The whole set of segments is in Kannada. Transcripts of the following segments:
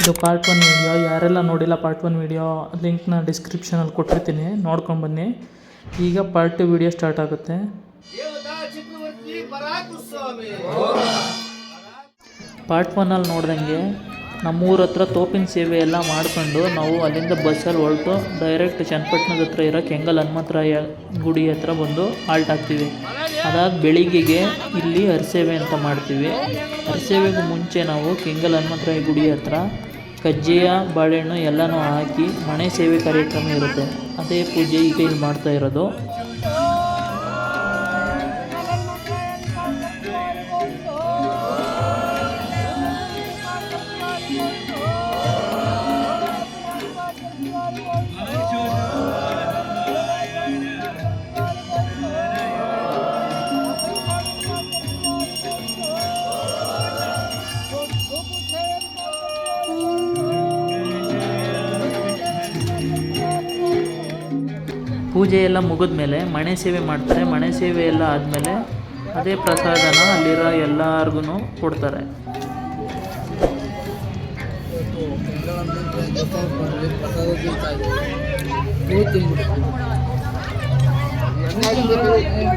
ಇದು ಪಾರ್ಟ್ ಒನ್ ವೀಡಿಯೋ ಯಾರೆಲ್ಲ ನೋಡಿಲ್ಲ ಪಾರ್ಟ್ ಒನ್ ವೀಡಿಯೋ ಲಿಂಕ್ನ ಡಿಸ್ಕ್ರಿಪ್ಷನಲ್ಲಿ ಕೊಟ್ಟಿರ್ತೀನಿ. ನೋಡ್ಕೊಂಡು ಬನ್ನಿ. ಈಗ ಪಾರ್ಟ್ ಟು ವಿಡಿಯೋ ಸ್ಟಾರ್ಟ್ ಆಗುತ್ತೆ. ಪಾರ್ಟ್ ಒನ್ನಲ್ಲಿ ನೋಡ್ದಂಗೆ ನಮ್ಮೂರ ಹತ್ರ ತೋಪಿನ ಸೇವೆ ಎಲ್ಲ ಮಾಡ್ಕೊಂಡು ನಾವು ಅಲ್ಲಿಂದ ಬಸ್ಸಲ್ಲಿ ಹೊರಟು ಡೈರೆಕ್ಟ್ ಚನ್ನಪಟ್ಟಣದ ಹತ್ರ ಇರೋ ಕೆಂಗಲ್ ಹನುಮಂತರಾಯ ಗುಡಿ ಹತ್ರ ಬಂದು ಹಾಲ್ಟ್ ಆಗ್ತೀವಿ. ಅದಾದ ಬೆಳಿಗ್ಗೆಗೆ ಇಲ್ಲಿ ಹರಿಸೇವೆ ಅಂತ ಮಾಡ್ತೀವಿ. ಹರಿಸೇವೆಗೂ ಮುಂಚೆ ನಾವು ಕೆಂಗಲ್ ಹನುಮಂತರಾಯ ಗುಡಿ ಹತ್ರ ಕಜ್ಜಿಯ ಬಾಳೆಹಣ್ಣು ಎಲ್ಲನೂ ಹಾಕಿ ಮನೆ ಸೇವೆ ಕಾರ್ಯಕ್ರಮ ಇರುತ್ತೆ. ಅದೇ ಪೂಜೆ ಈಗ ಇಲ್ಲಿ ಮಾಡ್ತಾ ಇರೋದು. ಪೂಜೆ ಎಲ್ಲ ಮುಗಿದ ಮೇಲೆ ಮಣೆ ಸೇವೆ ಮಾಡ್ತಾರೆ. ಮಣೆ ಸೇವೆ ಎಲ್ಲ ಆದಮೇಲೆ ಅದೇ ಪ್ರಸಾದನ ಅಲ್ಲಿರೋ ಎಲ್ಲರಿಗೂ ಕೊಡ್ತಾರೆ.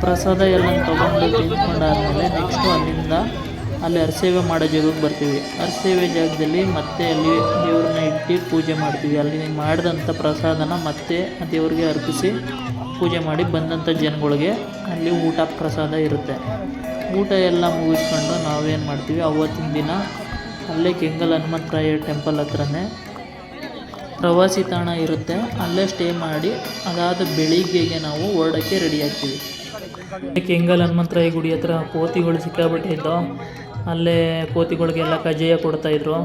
ಪ್ರಸಾದ ಎಲ್ಲ ತೊಗೊಂಡು ತಿಂದ್ಕೊಂಡಾದ್ಮೇಲೆ ನೆಕ್ಸ್ಟು ಅಲ್ಲಿಂದ ಅಲ್ಲಿ ಅರಸೇವೆ ಮಾಡೋ ಜಾಗಕ್ಕೆ ಬರ್ತೀವಿ. ಅರಸೇವೆ ಜಾಗದಲ್ಲಿ ಮತ್ತೆ ಅಲ್ಲಿ ದೇವ್ರನ್ನ ಇಟ್ಟು ಪೂಜೆ ಮಾಡ್ತೀವಿ. ಅಲ್ಲಿ ಮಾಡಿದಂಥ ಪ್ರಸಾದನ ಮತ್ತೆ ದೇವರಿಗೆ ಅರ್ಪಿಸಿ ಪೂಜೆ ಮಾಡಿ ಬಂದಂಥ ಜನಗಳಿಗೆ ಅಲ್ಲಿ ಊಟ ಪ್ರಸಾದ ಇರುತ್ತೆ. ಊಟ ಎಲ್ಲ ಮುಗಿಸ್ಕೊಂಡು ನಾವೇನು ಮಾಡ್ತೀವಿ? ಅವತ್ತಿನ ದಿನ ಅಲ್ಲೇ ಕೆಂಗಲ್ ಹನುಮಂತರಾಯ ಟೆಂಪಲ್ ಹತ್ರನೇ ಪ್ರವಾಸಿ ತಾಣ ಇರುತ್ತೆ. ಅಲ್ಲೇ ಸ್ಟೇ ಮಾಡಿ ಅದಾದ ಬೆಳಿಗ್ಗೆಗೆ ನಾವು ಹೊರಡೋಕ್ಕೆ ರೆಡಿ ಆಗ್ತೀವಿ. ಕೆಂಗಲ್ ಹನುಮಂತರಾಯ ಗುಡಿ ಹತ್ರ ಕೋತಿಗಳು ಸಿಕ್ಕಾಬಿಟ್ಟೆ ಇದ್ದೋ ಅಲ್ಲೇ ಕೋತಿಗಳಿಗೆಲ್ಲ ಕಜ್ಜಾಯ ಕೊಡ್ತಾಯಿದ್ರು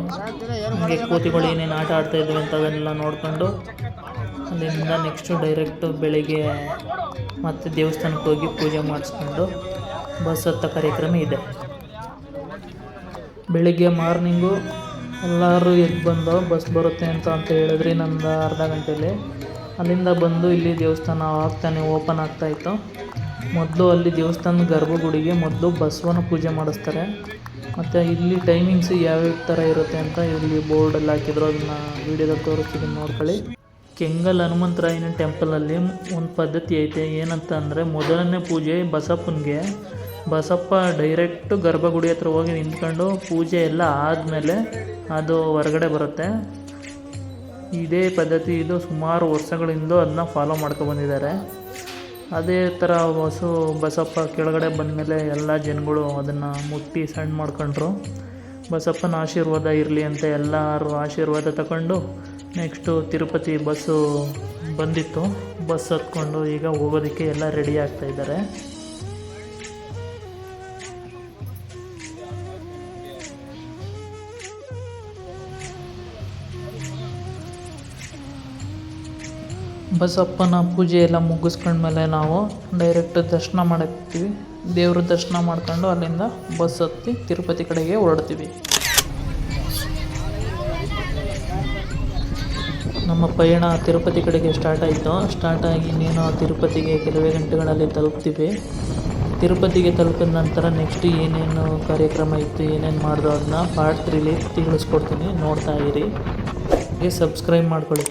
ಹಾಗೆ ಕೋತಿಗಳು ಏನೇನು ಆಟ ಆಡ್ತಾ ಅಂತ ಅದನ್ನೆಲ್ಲ ನೋಡ್ಕೊಂಡು ಅಲ್ಲಿಂದ ನೆಕ್ಸ್ಟು ಡೈರೆಕ್ಟು ಬೆಳಿಗ್ಗೆ ಮತ್ತೆ ದೇವಸ್ಥಾನಕ್ಕೆ ಹೋಗಿ ಪೂಜೆ ಮಾಡಿಸ್ಕೊಂಡು ಬಸ್ ಹತ್ತ ಕಾರ್ಯಕ್ರಮ ಇದೆ. ಬೆಳಿಗ್ಗೆ ಮಾರ್ನಿಂಗು ಎಲ್ಲರೂ ಎದ್ದು ಬಂದು ಬಸ್ ಬರುತ್ತೆ ಅಂತ ಅಂತ ಹೇಳಿದ್ರಿ ನಂದು ಅರ್ಧ ಗಂಟೆಯಲ್ಲಿ ಅಲ್ಲಿಂದ ಬಂದು ಇಲ್ಲಿ ದೇವಸ್ಥಾನ ಆಗ್ತಾನೆ ಓಪನ್ ಆಗ್ತಾಯಿತ್ತು ಮೊದಲು ಅಲ್ಲಿ ದೇವಸ್ಥಾನದ ಗರ್ಭಗುಡಿಗೆ ಮೊದಲು ಬಸವನ ಪೂಜೆ ಮಾಡಿಸ್ತಾರೆ. ಮತ್ತು ಇಲ್ಲಿ ಟೈಮಿಂಗ್ಸ್ ಯಾವ್ಯಾವ ಥರ ಇರುತ್ತೆ ಅಂತ ಇಲ್ಲಿ ಬೋರ್ಡಲ್ಲಿ ಹಾಕಿದ್ರು, ಅದನ್ನು ವೀಡಿಯೋದಲ್ಲಿ ತೋರಿಸ್ತೀನಿ, ನೋಡ್ಕೊಳ್ಳಿ. ಕೆಂಗಲ್ ಹನುಮಂತರಾಯನ ಟೆಂಪಲಲ್ಲಿ ಒಂದು ಪದ್ಧತಿ ಐತೆ, ಏನಂತ ಅಂದರೆ ಮೊದಲನೇ ಪೂಜೆ ಬಸಪ್ಪನಿಗೆ. ಬಸಪ್ಪ ಡೈರೆಕ್ಟು ಗರ್ಭಗುಡಿ ಹತ್ರ ಹೋಗಿ ನಿಂತ್ಕೊಂಡು ಪೂಜೆ ಎಲ್ಲ ಆದಮೇಲೆ ಅದು ಹೊರಗಡೆ ಬರುತ್ತೆ. ಇದೇ ಪದ್ಧತಿ ಇದು ಸುಮಾರು ವರ್ಷಗಳಿಂದ ಅದನ್ನ ಫಾಲೋ ಮಾಡ್ಕೊಂಡು ಬಂದಿದ್ದಾರೆ. ಅದೇ ಥರ ಹೊಸು ಬಸಪ್ಪ ಕೆಳಗಡೆ ಬಂದಮೇಲೆ ಎಲ್ಲ ಜನಗಳು ಅದನ್ನು ಮುಟ್ಟಿ ಸಣ್ಣ ಮಾಡ್ಕೊಂಡ್ರು. ಬಸಪ್ಪನ ಆಶೀರ್ವಾದ ಇರಲಿ ಅಂತ ಎಲ್ಲರೂ ಆಶೀರ್ವಾದ ತಗೊಂಡು ನೆಕ್ಸ್ಟು ತಿರುಪತಿ ಬಸ್ಸು ಬಂದಿತ್ತು. ಬಸ್ ಹತ್ಕೊಂಡು ಈಗ ಹೋಗೋದಕ್ಕೆ ಎಲ್ಲ ರೆಡಿ ಆಗ್ತಾ ಬಸಪ್ಪನ ಪೂಜೆ ಎಲ್ಲ ಮುಗಿಸ್ಕೊಂಡ್ಮೇಲೆ ನಾವು ಡೈರೆಕ್ಟ್ ದರ್ಶನ ಮಾಡಕ್ತೀವಿ ದೇವ್ರ ದರ್ಶನ ಮಾಡ್ಕೊಂಡು ಅಲ್ಲಿಂದ ಬಸ್ ಹತ್ತಿ ತಿರುಪತಿ ಕಡೆಗೆ ಹೊರಡ್ತೀವಿ. ನಮ್ಮ ಪಯಣ ತಿರುಪತಿ ಕಡೆಗೆ ಸ್ಟಾರ್ಟ್ ಆಯಿತು. ಸ್ಟಾರ್ಟ್ ಆಗಿ ಇನ್ನೇನು ತಿರುಪತಿಗೆ ಕೆಲವೇ ಗಂಟೆಗಳಲ್ಲಿ ತಲುಪ್ತೀವಿ. ತಿರುಪತಿಗೆ ತಲುಪಿದ ನಂತರ ನೆಕ್ಸ್ಟ್ ಏನೇನು ಕಾರ್ಯಕ್ರಮ ಇತ್ತು, ಏನೇನು ಮಾಡಿದೋ ಅದನ್ನ ಪಾರ್ಟ್ ತ್ರೀಲಿ ತಿಳಿಸ್ಕೊಡ್ತೀನಿ. ನೋಡ್ತಾ ಇರಿ. ಸಬ್ಸ್ಕ್ರೈಬ್ ಮಾಡ್ಕೊಳ್ಳಿ.